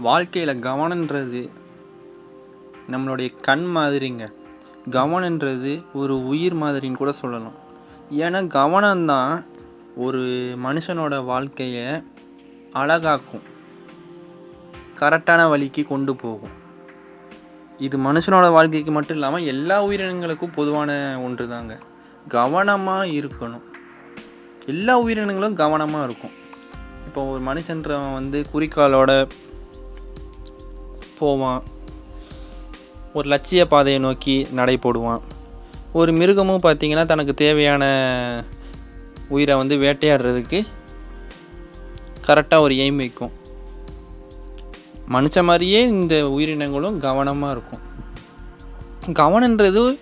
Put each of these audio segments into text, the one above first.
வாழ்க்கையில் கவனன்றது நம்மளுடைய கண் மாதிரிங்க. கவனன்றது ஒரு உயிர் மாதிரின்னு கூட சொல்லலாம். ஏன்னா கவனம்தான் ஒரு மனுஷனோட வாழ்க்கையை அழகாக்கும். கரெக்டான வழிக்கு கொண்டு போகும். இது மனுஷனோட வாழ்க்கைக்கு மட்டும் இல்லாமல் எல்லா உயிரினங்களுக்கும் பொதுவான ஒன்று தாங்க கவனமாக இருக்கணும். எல்லா உயிரினங்களும் கவனமாக இருக்கும். இப்போ ஒரு மனுஷன்றவன் வந்து குறிக்காலோட போவான். ஒரு லட்சிய பாதையை நோக்கி நடை போடுவான். ஒரு மிருகமும் பார்த்திங்கன்னா தனக்கு தேவையான உயிரை வந்து வேட்டையாடுறதுக்கு கரெக்டாக ஒரு எய்ம் வைக்கும். மனுஷ மாதிரியே இந்த உயிரினங்களும் கவனமாக இருக்கும். கவனன்றது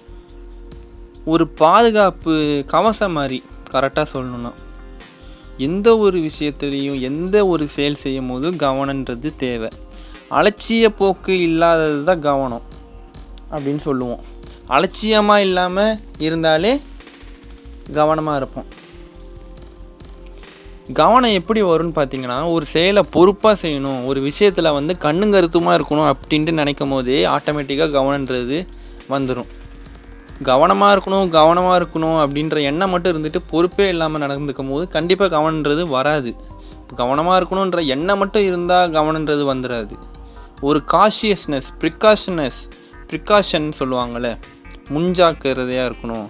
ஒரு பாதுகாப்பு கவசம் மாதிரி கரெக்டாக சொல்லணும்னா. எந்த ஒரு விஷயத்துலேயும் எந்த ஒரு செயல் செய்யும் போதும் கவனன்றது தேவை. அலட்சிய போக்கு இல்லாதது தான் கவனம் அப்படின்னு சொல்லுவோம். அலட்சியமாக இல்லாமல் இருந்தாலே கவனமாக இருப்போம். கவனம் எப்படி வரும்னு பார்த்தீங்கன்னா ஒரு செயலை பொறுப்பாக செய்யணும் ஒரு விஷயத்தில் வந்து கண்ணுங்கருத்துமாக இருக்கணும் அப்படின்ட்டு நினைக்கும் போதே ஆட்டோமேட்டிக்காக கவனன்றது வந்துடும் கவனமாக இருக்கணும் கவனமாக இருக்கணும் அப்படின்ற எண்ணம் மட்டும் இருந்துட்டு பொறுப்பே இல்லாமல் நடந்துக்கும் போது கண்டிப்பாக கவனன்றது வராது. கவனமாக இருக்கணுன்ற எண்ணம் மட்டும் இருந்தால் கவனன்றது வந்துடாது ஒரு காஷியஸ்னஸ் ப்ரிகாஷனஸ் ப்ரிகாஷன் சொல்லுவாங்கள்ல முன்ஜாக்கிரதையாக இருக்கணும்.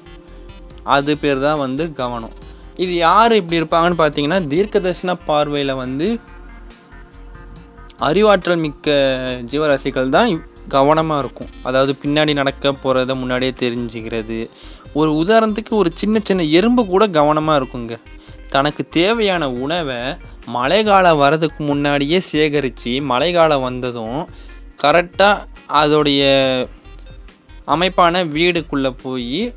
அது பேர் தான் வந்து கவனம். இது யார் இப்படி இருப்பாங்கன்னு பார்த்தீங்கன்னா தீர்க்கதர்சன பார்வையில் வந்து அறிவாற்றல் மிக்க ஜீவராசிகள் தான் கவனமாக இருக்கும். அதாவது பின்னாடி நடக்க போகிறத முன்னாடியே தெரிஞ்சுக்கிறது. ஒரு உதாரணத்துக்கு ஒரு சின்ன சின்ன எறும்பு கூட கவனமாக இருக்குங்க. தனக்கு தேவையான உணவை மழைக்காலம் வரதுக்கு முன்னாடியே சேகரித்து மழைக்காலம் வந்ததும் கரெக்டாக அதோடைய அமைப்பான வீடுக்குள்ளே போய்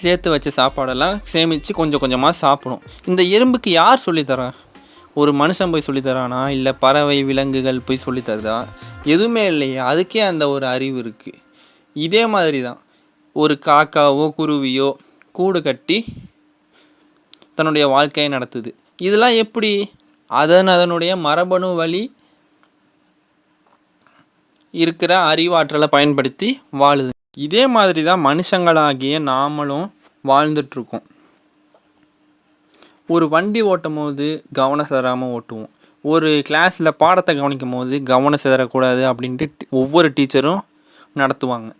சேர்த்து வச்ச சாப்பாடெல்லாம் சேமித்து கொஞ்சம் கொஞ்சமாக சாப்பிடும். இந்த எறும்புக்கு யார் சொல்லித்தரா ஒரு மனுஷன் போய் சொல்லித்தரானா இல்லை பறவை விலங்குகள் போய் சொல்லித்தருதா எதுவுமே இல்லையே. அதுக்கே அந்த ஒரு அறிவு இருக்குது இதே மாதிரி தான் ஒரு காக்காவோ குருவியோ கூடு கட்டி தன்னுடைய வாழ்க்கையை நடத்துது. இதெல்லாம் எப்படி? அதன் அதனுடைய மரபணு வழி இருக்கிற அறிவாற்றலை பயன்படுத்தி வாழுது. இதே மாதிரி தான் மனுஷங்களாகிய நாமளும் வாழ்ந்துட்டுருக்கோம் ஒரு வண்டி ஓட்டும் போது கவனம் சிதறாமல் ஓட்டுவோம். ஒரு கிளாஸில் பாடத்தை கவனிக்கும் போது கவனம் சிதறக்கூடாது அப்படின்ட்டு ஒவ்வொரு டீச்சரும் நடத்துவாங்க.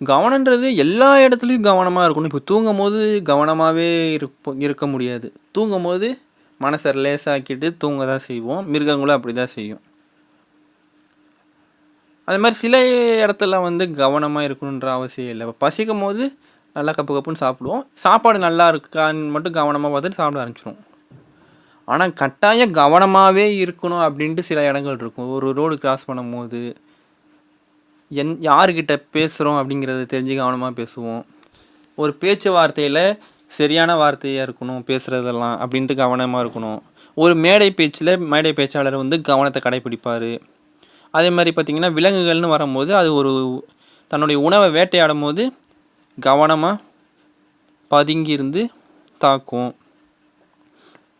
கவனன்றது எல்லா இடத்துலையும் கவனமாக இருக்கணும். இப்போ தூங்கும் போது கவனமாகவே இருப்போம் இருக்க முடியாது. தூங்கும் போது மனசை ரிலேஸாக்கிட்டு தூங்க தான் செய்வோம். மிருகங்களும் அப்படி தான் செய்யும். அது மாதிரி சில இடத்துல வந்து கவனமாக இருக்கணுன்ற அவசியம் இல்லை. இப்போ பசிக்கும் போது நல்லா கப்பு கப்புன்னு சாப்பிடுவோம். சாப்பாடு நல்லா இருக்கான்னு மட்டும் கவனமாக பார்த்துட்டு சாப்பிட ஆரம்பிச்சிடும் ஆனால் கட்டாயம் கவனமாகவே இருக்கணும் அப்படின்ட்டு சில இடங்கள் இருக்கும். ஒரு ரோடு கிராஸ் பண்ணும்போது என் யார்கிட்ட பேசுகிறோம் அப்படிங்கிறத தெரிஞ்சு கவனமாக பேசுவோம். ஒரு பேச்சுவார்த்தையில் சரியான வார்த்தையாக இருக்கணும் பேசுகிறதெல்லாம் அப்படின்ட்டு கவனமாக இருக்கணும். ஒரு மேடை பேச்சில் மேடை பேச்சாளர் வந்து கவனத்தை கடைப்பிடிப்பார் அதே மாதிரி பார்த்திங்கன்னா விலங்குகள்னு வரும்போது அது ஒரு தன்னுடைய உணவை வேட்டையாடும் போது கவனமாக பதுங்கி இருந்து தாக்கும்.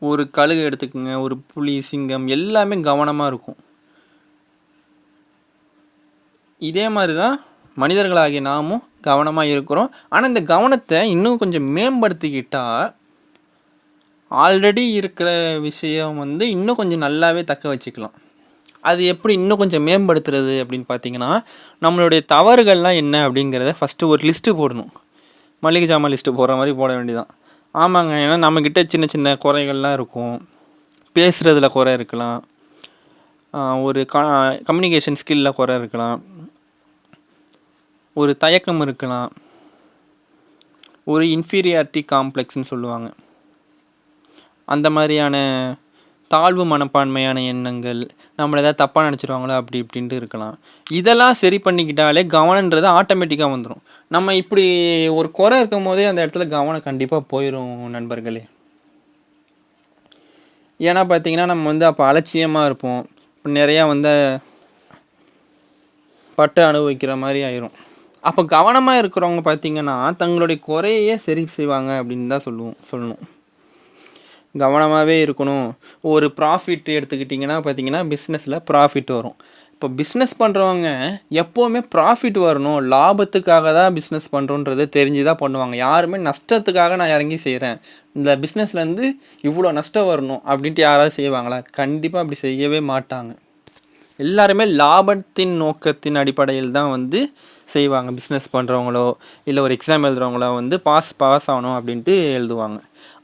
ஒரு கழுகு எடுத்துக்கோங்க ஒரு புலி சிங்கம் எல்லாமே கவனமாக இருக்கும். இதே மாதிரி தான் மனிதர்களாகிய நாமும் கவனமாக இருக்கிறோம். ஆனால் இந்த கவனத்தை இன்னும் கொஞ்சம் மேம்படுத்திக்கிட்டால் ஆல்ரெடி இருக்கிற விஷயம் வந்து இன்னும் கொஞ்சம் நல்லாவே தக்க வச்சுக்கலாம். அது எப்படி இன்னும் கொஞ்சம் மேம்படுத்துறது அப்படின்னு பார்த்தீங்கன்னா நம்மளுடைய தவறுகள்லாம் என்ன அப்படிங்கிறத ஃபஸ்ட்டு ஒரு லிஸ்ட்டு போடணும். மளிகை ஜாமான் லிஸ்ட்டு போடுற மாதிரி போட வேண்டியதான் ஆமாங்க ஏன்னா நம்மக்கிட்ட சின்ன சின்ன குறைகள்லாம் இருக்கும். பேசுகிறதுல குறை இருக்கலாம். ஒரு க கம்யூனிகேஷன் ஸ்கில்லில் குறை இருக்கலாம். ஒரு தயக்கம் இருக்கலாம். ஒரு இன்ஃபீரியாரிட்டி காம்ப்ளெக்ஸ்னு சொல்லுவாங்க. அந்த மாதிரியான தாழ்வு மனப்பான்மையான எண்ணங்கள் நம்மளை ஏதாவது தப்பாக நினச்சிருவாங்களோ? அப்படி இப்படின்ட்டு இருக்கலாம். இதெல்லாம் சரி பண்ணிக்கிட்டாலே கவனன்றது ஆட்டோமேட்டிக்காக வந்துடும் நம்ம இப்படி ஒரு குறை இருக்கும் போதே அந்த இடத்துல கவனம் கண்டிப்பாக போயிடும் நண்பர்களே. ஏன்னா பார்த்திங்கன்னா நம்ம வந்து அப்போ அலட்சியமாக இருப்போம். இப்போ நிறையா வந்து பட்டு அனுபவிக்கிற மாதிரி ஆயிரும். அப்போ கவனமாக இருக்கிறவங்க பார்த்தீங்கன்னா தங்களுடைய குறையே சரி செய்வாங்க அப்படின்னு தான் சொல்லுவோம் சொல்லணும். கவனமாகவே இருக்கணும். ஒரு ப்ராஃபிட் எடுத்துக்கிட்டிங்கன்னா பார்த்தீங்கன்னா பிஸ்னஸில் ப்ராஃபிட் வரும். இப்போ பிஸ்னஸ் பண்ணுறவங்க எப்போவுமே ப்ராஃபிட் வரணும். லாபத்துக்காக தான் பிஸ்னஸ் பண்ணுறோன்றது தெரிஞ்சு தான் பண்ணுவாங்க. யாருமே நஷ்டத்துக்காக நான் இறங்கி செய்கிறேன் இந்த பிஸ்னஸ்லேருந்து இவ்வளோ நஷ்டம் வரணும் அப்படின்ட்டு யாராவது செய்வாங்களா? கண்டிப்பாக அப்படி செய்யவே மாட்டாங்க. எல்லாருமே லாபத்தின் நோக்கத்தின் அடிப்படையில் தான் வந்து செய்வாங்க பிஸ்னஸ் பண்ணுறவங்களோ இல்லை ஒரு எக்ஸாம் எழுதுறவங்களோ வந்து பாஸ் பாஸ் ஆகணும் அப்படின்ட்டு எழுதுவாங்க.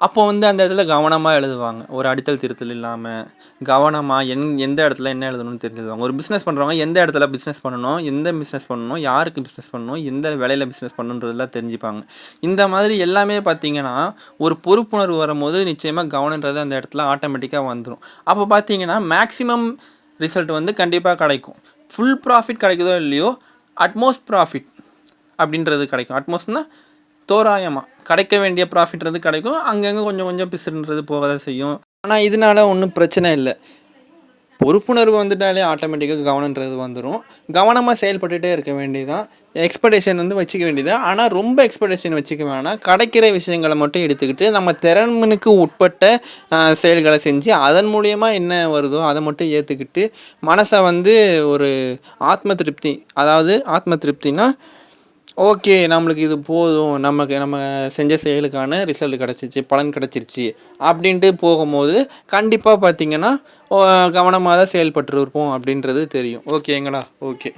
அப்போ வந்து அந்த இடத்துல கவனமாக எழுதுவாங்க. ஒரு அடித்தல் திருத்தல் இல்லாமல் கவனமாக எந் எந்த இடத்துல என்ன எழுதணும்னு தெரிஞ்சுக்குவாங்க. ஒரு பிஸ்னஸ் பண்ணுறவங்க எந்த இடத்துல பிஸ்னஸ் பண்ணணும் எந்த பிஸ்னஸ் பண்ணணும் யாருக்கு பிஸ்னஸ் பண்ணணும் எந்த வேலையில் பிஸ்னஸ் பண்ணணுன்றதெல்லாம் தெரிஞ்சுப்பாங்க. இந்த மாதிரி எல்லாமே பார்த்தீங்கன்னா ஒரு பொறுப்புணர்வு வரும்போது நிச்சயமாக கவனன்றது அந்த இடத்துல ஆட்டோமேட்டிக்காக வந்துடும் அப்போ பார்த்தீங்கன்னா மேக்ஸிமம் ரிசல்ட் வந்து கண்டிப்பாக கிடைக்கும். ஃபுல் ப்ராஃபிட் கிடைக்குதோ இல்லையோ அட்மோஸ்ட் ப்ராஃபிட் அப்படின்றது கிடைக்கும். அட்மோஸ்ட்னா தோராயமாக கிடைக்க வேண்டிய ப்ராஃபிட்ன்றது கிடைக்கும். அங்கங்கே கொஞ்சம் கொஞ்சம் பிசுன்றது போக தான் செய்யும். ஆனால் இதனால ஒன்றும் பிரச்சனை இல்லை. பொறுப்புணர்வு வந்துட்டாலே ஆட்டோமேட்டிக்காக கவனன்றது வந்துடும் கவனமாக செயல்பட்டுகிட்டே இருக்க வேண்டியதான் எக்ஸ்பெக்டேஷன் வந்து வச்சுக்க வேண்டியதான் ஆனால் ரொம்ப எக்ஸ்பெக்டேஷன் வச்சுக்க வேணாம். கிடைக்கிற விஷயங்களை மட்டும் எடுத்துக்கிட்டு நம்ம திறன்மனுக்கு உட்பட்ட செயல்களை செஞ்சு அதன் மூலியமாக என்ன வருதோ அதை மட்டும் ஏற்றுக்கிட்டு மனசை வந்து ஒரு ஆத்ம திருப்தி அதாவது ஆத்ம திருப்தினா ஓகே நம்மளுக்கு இது போதும். நமக்கு நம்ம செஞ்ச செயலுக்கான ரிசல்ட் கிடச்சிருச்சு பலன் கிடச்சிருச்சு. அப்படின்ட்டு போகும்போது கண்டிப்பாக பார்த்திங்கன்னா கவனமாக தான் செயல்பட்டு இருப்போம் அப்படின்றது தெரியும். ஓகேங்களா? ஓகே.